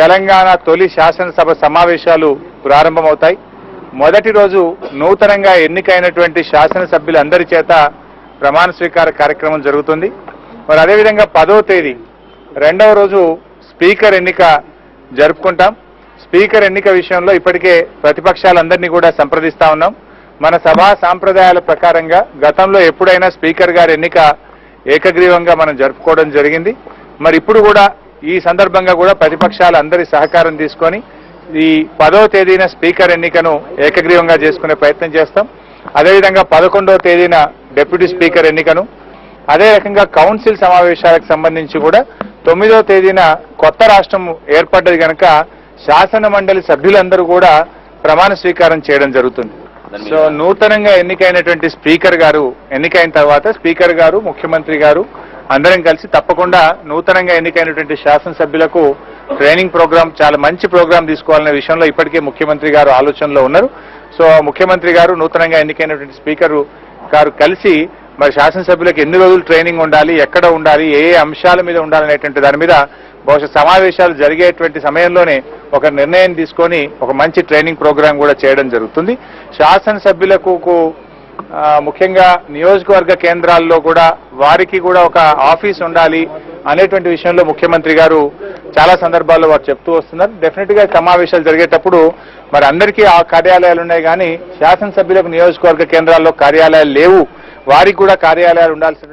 తెలంగాణ తొలి శాసనసభ సమావేశాలు ప్రారంభమవుతాయి. మొదటి రోజు నూతనంగా ఎన్నికైనటువంటి శాసనసభ్యులందరి చేత ప్రమాణ స్వీకార కార్యక్రమం జరుగుతుంది. మరి అదేవిధంగా పదో తేదీ రెండవ రోజు స్పీకర్ ఎన్నిక జరుపుకుంటాం. స్పీకర్ ఎన్నిక విషయంలో ఇప్పటికే ప్రతిపక్షాలందరినీ కూడా సంప్రదిస్తా ఉన్నాం. మన సభా సాంప్రదాయాల ప్రకారంగా గతంలో ఎప్పుడైనా స్పీకర్ గారి ఎన్నిక ఏకగ్రీవంగా మనం జరుపుకోవడం జరిగింది. మరి ఇప్పుడు కూడా ఈ సందర్భంగా కూడా ప్రతిపక్షాలు అందరి సహకారం తీసుకొని ఈ పదవ తేదీన స్పీకర్ ఎన్నికను ఏకగ్రీవంగా చేసుకునే ప్రయత్నం చేస్తాం. అదేవిధంగా పదకొండవ తేదీన డిప్యూటీ స్పీకర్ ఎన్నికను అదే రకంగా కౌన్సిల్ సమావేశాలకు సంబంధించి కూడా తొమ్మిదో తేదీన కొత్త రాష్ట్రం ఏర్పడ్డది కనుక శాసన మండలి సభ్యులందరూ కూడా ప్రమాణ స్వీకారం చేయడం జరుగుతుంది. సో నూతనంగా ఎన్నికైనటువంటి స్పీకర్ గారు ఎన్నికైన తర్వాత స్పీకర్ గారు ముఖ్యమంత్రి గారు అందరం కలిసి తప్పకుండా నూతనంగా ఎన్నికైనటువంటి శాసనసభ్యులకు ట్రైనింగ్ ప్రోగ్రామ్ చాలా మంచి ప్రోగ్రాం తీసుకోవాలనే విషయంలో ఇప్పటికే ముఖ్యమంత్రి గారు ఆలోచనలో ఉన్నారు. సో ముఖ్యమంత్రి గారు నూతనంగా ఎన్నికైనటువంటి స్పీకర్ గారు కలిసి మరి శాసనసభ్యులకు ఎన్ని రోజులు ట్రైనింగ్ ఉండాలి ఎక్కడ ఉండాలి ఏ ఏ అంశాల మీద ఉండాలనేటువంటి దాని మీద బహుశా సమావేశాలు జరిగేటువంటి సమయంలోనే ఒక నిర్ణయం తీసుకొని ఒక మంచి ట్రైనింగ్ ప్రోగ్రాం కూడా చేయడం జరుగుతుంది. శాసనసభ్యులకు కు- ముఖ్యంగా నియోజకవర్గ కేంద్రాల్లో కూడా వారికి కూడా ఒక ఆఫీస్ ఉండాలి అనేటువంటి విషయంలో ముఖ్యమంత్రి గారు చాలా సందర్భాల్లో వారు చెప్తూ వస్తున్నారు. డెఫినెట్గా సమావేశాలు జరిగేటప్పుడు మరి అందరికీ ఆ కార్యాలయాలు ఉన్నాయి కానీ శాసనసభ్యులకు నియోజకవర్గ కేంద్రాల్లో కార్యాలయాలు లేవు. వారికి కూడా కార్యాలయాలు ఉండాల్సిన